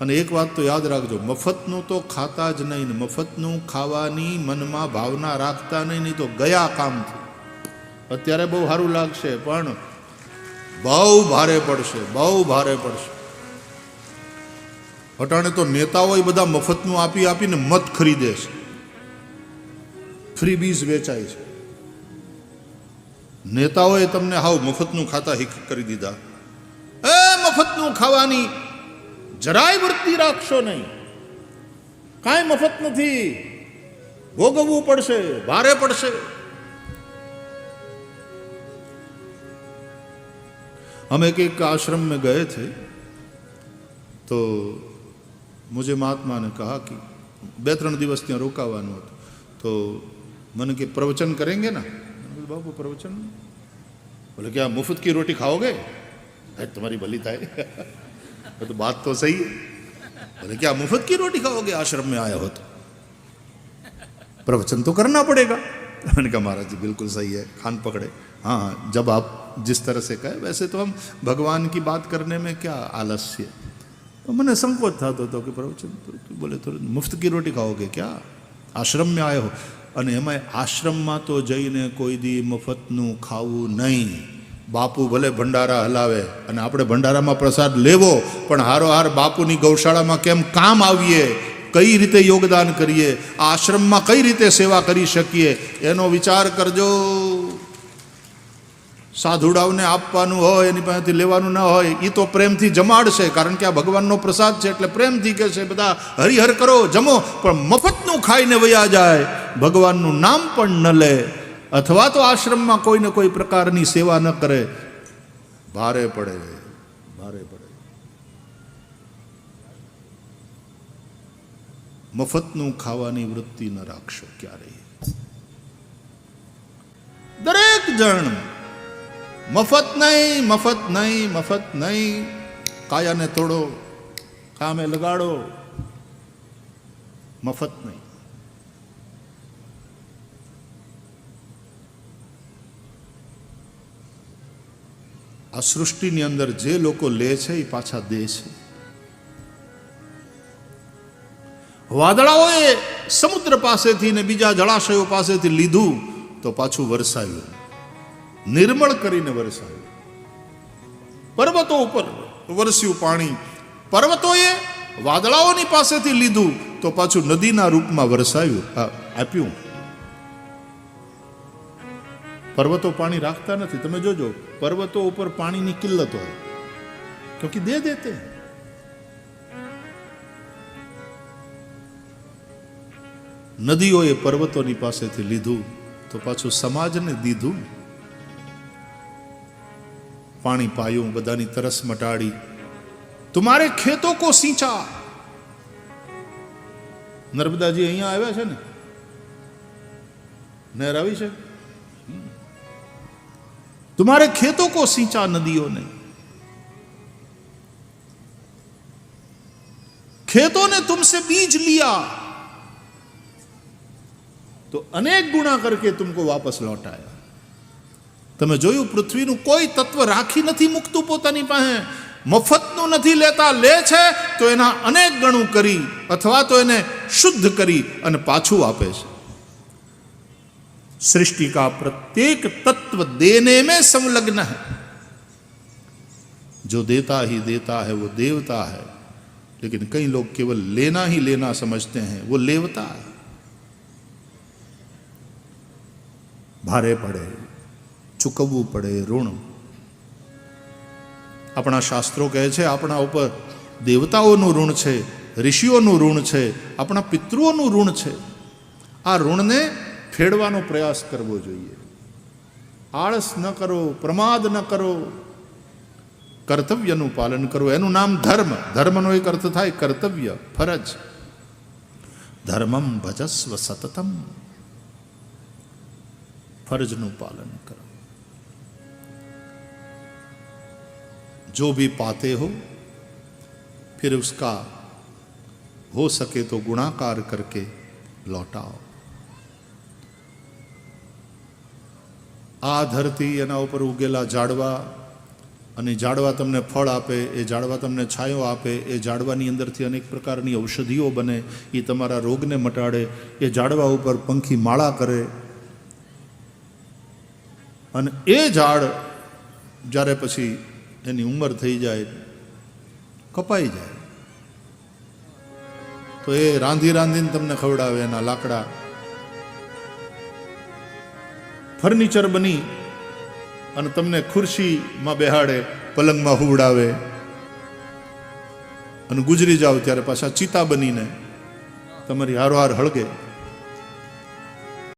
અને એક વાત તો યાદ રાખજો, મફતનું તો ખાતા જ નહીં મફતનું ખાવાની મનમાં ભાવના રાખતા નહીં નહીં તો ગયા કામથી. અત્યારે બહુ સારું લાગશે, પણ બહુ ભારે પડશે, બહુ ભારે પડશે. અટાણે તો નેતાઓ બધા મફતનું આપી આપીને મત ખરીદે છે. ફ્રી બીજ વેચાય છે. નેતાઓએ તમને હાવ મફતનું ખાતા હિક કરી દીધા. એ મફતનું ખાવાની જરાય વૃત્તિ રાખશો નહીં કાંઈ મફત નથી ભોગવવું પડશે ભારે પડશે हम एक एक आश्रम में गए थे तो मुझे महात्मा ने कहा कि બે ત્રણ દિવસ ત્યાં રોકાવાનું હતું તો મને કે પ્રવચન કરેંગે ના मैंने बोला, बाबू प्रवचन बोले क्या मुफ्त की रोटी खाओगे अरे तुम्हारी भली થાય मैं तो बात तो सही है बोले क्या मुफ्त की रोटी खाओगे आश्रम में आया हो तो प्रवचन तो करना पड़ेगा मैंने कहा महाराज जी बिल्कुल सही है खान पकड़े हाँ हाँ जब आप जिस तरह से कहे वैसे तो हम भगवान की बात करने में क्या आलस्य तो मैंने संकोच था तो, तो कि प्रवचन तो, तो बोले तो मुफ्त की रोटी खाओगे क्या આશ્રમ में આયો અને એમાં આશ્રમમાં તો જઈને કોઈ દી મફતનું ખાવું નહીં બાપુ ભલે ભંડારા હલાવે અને આપણે ભંડારામાં પ્રસાદ લેવો, પણ હારોહાર બાપુની ગૌશાળામાં કેમ કામ આવીએ? કઈ રીતે યોગદાન કરીએ? આ આશ્રમમાં કઈ રીતે સેવા કરી શકીએ? એનો વિચાર કરજો. સાધુડાઓને આપવાનું હોય, એની પાસેથી લેવાનું ન હોય એ તો પ્રેમથી જમાડશે, કારણ કે આ ભગવાનનો પ્રસાદ છે એટલે પ્રેમથી કહેશે, બધા હરિહર કરો, જમો. પણ મફતનું ખાઈને વયા જાય, ભગવાનનું નામ પણ ન લે. અથવા તો આશ્રમમાં કોઈને કોઈ પ્રકારની સેવા ન કરે. ભારે પડે ભારે પડે. મફતનું ખાવાની વૃત્તિ ન રાખશો ક્યારેય. દરેક જણ મફત નહીં મફત નહીં મફત નહીં. કાયાને તોડો, કામે લગાડો. મફત નહીં. આ સૃષ્ટિની અંદર જે લોકો લે છે એ પાછા દે છે. વાદળાઓએ સમુદ્ર પાસેથી ને બીજા જળાશયો પાસેથી લીધું તો પાછું વરસાયું. નિર્મળ કરીને વરસાયું. પર્વતો ઉપર વરસ્યું પાણી. પર્વતોએ વાદળાઓની પાસેથી લીધું તો પાછું નદીના રૂપમાં વરસાયું. આપ્યું. પર્વતો પાણી રાખતા નથી. તમે જોજો, પર્વતો ઉપર પાણીની કિલ્લત હોય. ક્યોંકि દે દેતે. નદીઓએ પર્વતોની પાસેથી લીધું, તો પાછું સમાજને દીધું પાણી પાયું, બધાની તરસ મટાડી. તુમારે ખેતો કો સિંચા નર્મદાજી અહીંયા આવ્યા છે ને? નહેર આવી છે? तुम्हारे खेतों को सींचा नदियों ने खेतों ने तुमसे बीज लिया तो अनेक गुणा करके तुमको वापस लौटाया તમે જોયું પૃથ્વીનું કોઈ તત્વ રાખી નથી મૂકતું પોતાની પાસે મફતનું નથી લેતા લે છે તો એના અનેક ગણું કરી અથવા તો એને શુદ્ધ કરી અને પાછું આપે છે सृष्टि का प्रत्येक तत्व देने में संलग्न है जो देता ही देता है वो देवता है लेकिन कई लोग केवल लेना ही लेना समझते हैं वो लेवता है ભારે પડે ચૂકવવું પડે ઋણ આપણા શાસ્ત્રો કહે છે આપણા ઉપર દેવતાઓનું ઋણ છે ઋષિઓનું ઋણ છે આપણા પિતૃઓનું ઋણ છે આ ઋણને ખેડવાનો પ્રયાસ કરવો જોઈએ. આળસ ન કરો, પ્રમાદ ન કરો. કર્તવ્યનું પાલન કરો. એનું નામ ધર્મ. ધર્મનો એક અર્થ થાય કર્તવ્ય, ફરજ. ધર્મમ ભજસ્વ સતતમ. ફરજનું પાલન કરો. जो भी पाते हो फिर उसका हो सके तो गुणाकार करके लौटाओ આ ધરતી એના ઉપર ઉગેલા ઝાડવા અને ઝાડવા તમને ફળ આપે, એ ઝાડવા તમને છાંયો આપે, એ ઝાડવાની અંદરથી અનેક પ્રકારની ઔષધિઓ બને એ તમારા રોગને મટાડે, એ ઝાડવા ઉપર પંખી માળા કરે. અને એ ઝાડ જ્યારે પછી એની ઉંમર થઈ જાય, કપાઈ જાય. તો એ રાંધી રાંધીને તમને ખવડાવે એના લાકડા. ફર્નિચર બની અને તમને ખુરશીમાં બેહાડે, પલંગમાં હુવડાવે. અને ગુજરી જાઓ ત્યારે પાછા ચિતા બનીને તમારી હારોહાર હળગે.